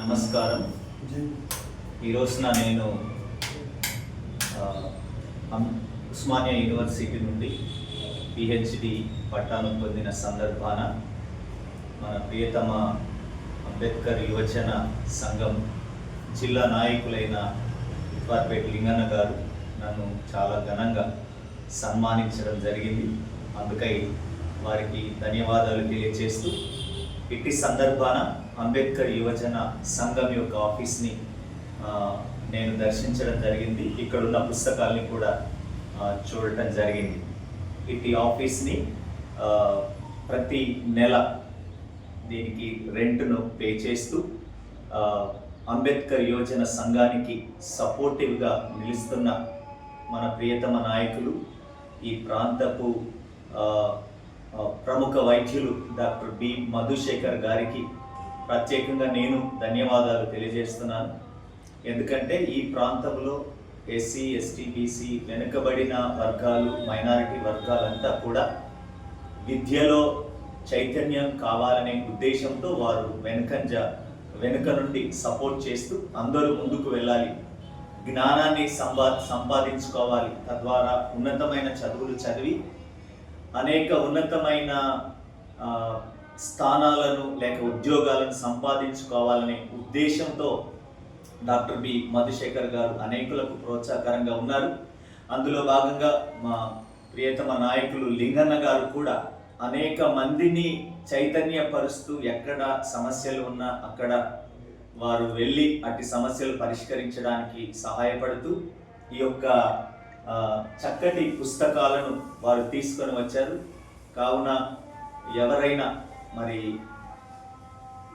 నమస్కారం. ఈ రోజున నేను ఉస్మానియా యూనివర్సిటీ నుండి పిహెచ్డి పట్టాను పొందిన సందర్భాన మన ప్రియతమ అంబేద్కర్ యువజన సంఘం జిల్లా నాయకులైన ఇట్వార్పేట లింగన్న గారు నన్ను చాలా ఘనంగా సన్మానించడం జరిగింది. అందుకై వారికి ధన్యవాదాలు తెలియజేస్తూ ఇట్టి సందర్భాన అంబేద్కర్ యువజన సంఘం యొక్క ఆఫీస్ని నేను దర్శించడం జరిగింది. ఇక్కడ ఉన్న పుస్తకాల్ని కూడా చూడటం జరిగింది. ఇట్టి ఆఫీస్ని ప్రతి నెల దీనికి రెంట్ను పే చేస్తూ అంబేద్కర్ యోజన సంఘానికి సపోర్టివ్గా నిలుస్తున్న మన ప్రియతమ నాయకులు ఈ ప్రాంతపు ప్రముఖ వైద్యులు డాక్టర్ బి మధుశేఖర్ గారికి ప్రత్యేకంగా నేను ధన్యవాదాలు తెలియజేస్తున్నాను. ఎందుకంటే ఈ ప్రాంతంలో ఎస్సీ ఎస్టీ బీసీ వెనుకబడిన వర్గాలు మైనారిటీ వర్గాలంతా కూడా విద్యలో చైతన్యం కావాలనే ఉద్దేశంతో వారు వెనుకంజ వెనుక నుండి సపోర్ట్ చేస్తూ అందరూ ముందుకు వెళ్ళాలి. జ్ఞానాన్ని సంపా సంపాదించుకోవాలి. తద్వారా ఉన్నతమైన చదువులు చదివి అనేక ఉన్నతమైన స్థానాలను లేక ఉద్యోగాలను సంపాదించుకోవాలనే ఉద్దేశంతో డాక్టర్ బి. మధుశేఖర్ గారు అనేకులకు ప్రోత్సాహకరంగా ఉన్నారు. అందులో భాగంగా మా ప్రియతమ నాయకులు లింగన్న గారు కూడా అనేక మందిని చైతన్యపరుస్తూ ఎక్కడ సమస్యలు ఉన్నా అక్కడ వారు వెళ్ళి అట్టి సమస్యలు పరిష్కరించడానికి సహాయపడుతూ ఈ యొక్క చక్కటి పుస్తకాలను వారు తీసుకొని వచ్చారు. కావున ఎవరైనా మరి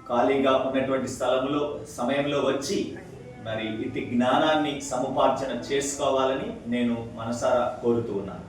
ఖాళీగా ఉన్నటువంటి స్థలంలో సమయంలో వచ్చి మరి ఇటు జ్ఞానాన్ని సముపార్జన చేసుకోవాలని నేను మనసారా కోరుతూ ఉన్నాను.